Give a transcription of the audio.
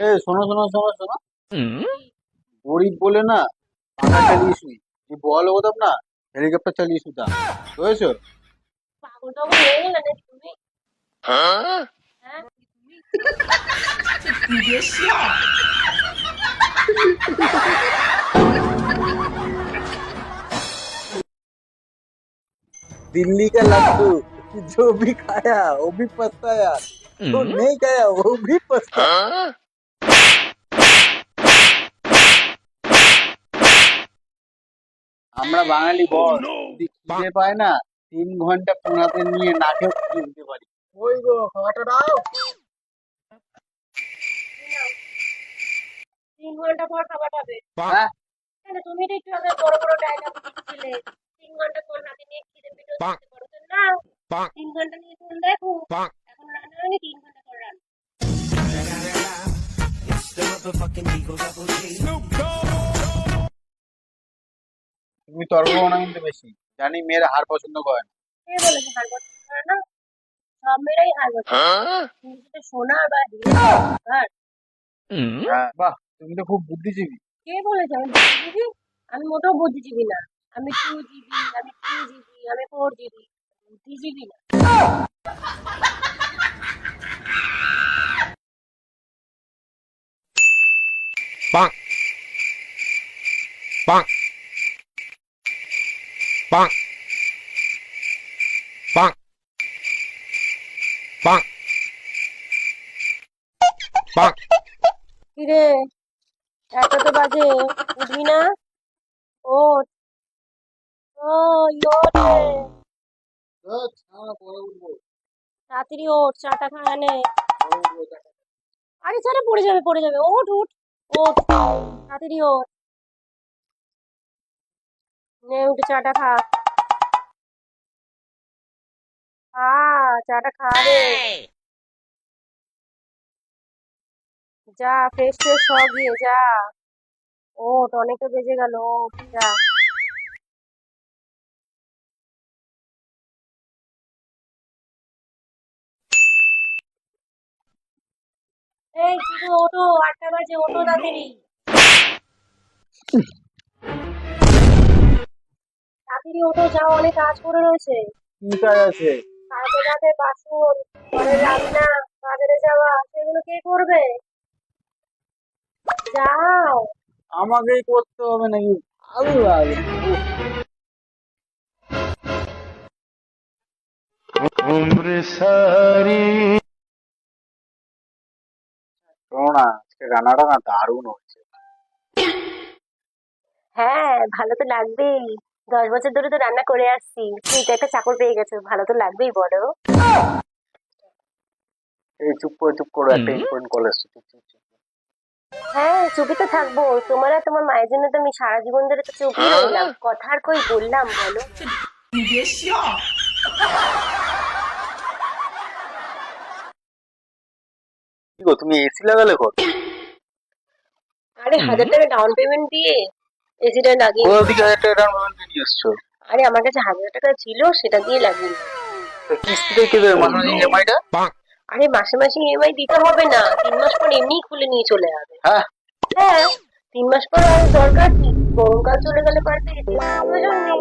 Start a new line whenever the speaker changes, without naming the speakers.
এ শোনো শোনো শোনো শোনো গরিব বলে না পাখা চালিয়ে শুই যে বল হতাম না হেলিকপ্টার চালিয়ে শুতাম বুঝেছো
পাগল টাগল হয়ে গেলে নাকি তুমি হ্যাঁ
दिल्ली का लड्डू जो भी खाया वो भी पछताया जो नहीं खाया वो भी पछताया আমরা বাঙালি বল যদি খিদে পায় না তিন ঘণ্টা পোনাতে নিয়ে নাকে দিতে পারি। ওই গো খাওয়াটা দাও।
তিন ঘণ্টা পর খাবার পাবে।
হ্যাঁ।
তুমি তো একটু আগে বড় বড় ডায়লগ দিচ্ছিলে তিন ঘণ্টা পর হাতে নিয়ে খিদে পেটে খেতে পারো তো না। তিন ঘণ্টা নিয়ে ফোন দেখো। এখন রান্না হয়নি তিন ঘণ্টা পর রান্না।
তুমি তর্ক করো না কিন্তু বেশি জানি মেয়েরা হার পছন্দ করে না।
কে বলেছে হার বছর করে না? সব মেয়েরাই হার বছর কিন্তু সোনা বা হিরে
হ্যাঁ বাহ তুমি তো খুব বুদ্ধিজীবী।
কে বলেছে আমি বুদ্ধিজীবী? আমি মোটেও বুদ্ধিজীবী না। আমি টু জিবি আমি থ্রি জিবি আমি ফোর জিবি বুদ্ধিজীবী না।
Bonk. Bonk. Bonk. Bonk. Bonk. Bonk.
কিরে? একটা তো বাজে। উঠবি না? ওঠ। ও রে। তাড়াতাড়ি ওঠ চাটা খা নে আরে ছাড়া পড়ে যাবে পড়ে যাবে। ওঠ উঠ। ওঠ। তাড়াতাড়ি ওঠ। নে, উঠে চাটা খা। খা, চাটা খা রে। যা ফ্রেশ ফ্রেশ হ গিয়ে, যা। ওঠ অনেক তো বেজে গেল ওঠ যা। এই কিছু ওঠো, আটটা বাজে, ওঠো তাড়াতাড়ি। তাড়াতাড়ি ওঠো যাও অনেক কাজ করে রয়েছে।
কি কাজ আছে?
কাজে কাজে বাসন রান্না বাজারে যাওয়া সেগুলো কে করবে? যাও।
আমাকেই করতে হবে নাকি? ভালো লাগে শোনো আজকে রান্নাটা না দারুণ হচ্ছে
হ্যাঁ ভালো তো লাগবেই। দশ বছর ধরে তো রান্না করে আসছি। তুই তো একটা চাকর পেয়ে গেছো ভালো তো লাগবেই বলো।
এই চুপ করে চুপ করো একটা ইম্পর্টেন্ট কল এসছে চুপ চুপ চুপ।
হ্যাঁ চুপি তো থাকব। তোমার আর তোমার মায়ের জন্য তো আমি সারা জীবন ধরে তো চুপই রইলাম। কথা আর কই বললাম বলো।
তুমি এসি লাগালে কত?
আরে হাজার টাকা ডাউন পেমেন্ট দিয়ে এসিটা লাগিয়ে
কোথা থেকে হাজার টাকা ডাউন পেমেন্ট নিয়ে এসছো?
আরে আমার কাছে হাজার টাকা ছিল সেটা দিয়ে লাগিয়ে
কিস্তিতে কে দেবে মাসে মাসে ইএমআইটা
Bonk.
আরে মাসে মাসে ইএমআই দিতে হবে না তিন মাস পর এমনিই খুলে নিয়ে চলে যাবে।
হ্যাঁ।
হ্যাঁ তিন মাস পর আর দরকার কি? গরমকাল চলে গেলে পারবে? প্রয়োজন নেই.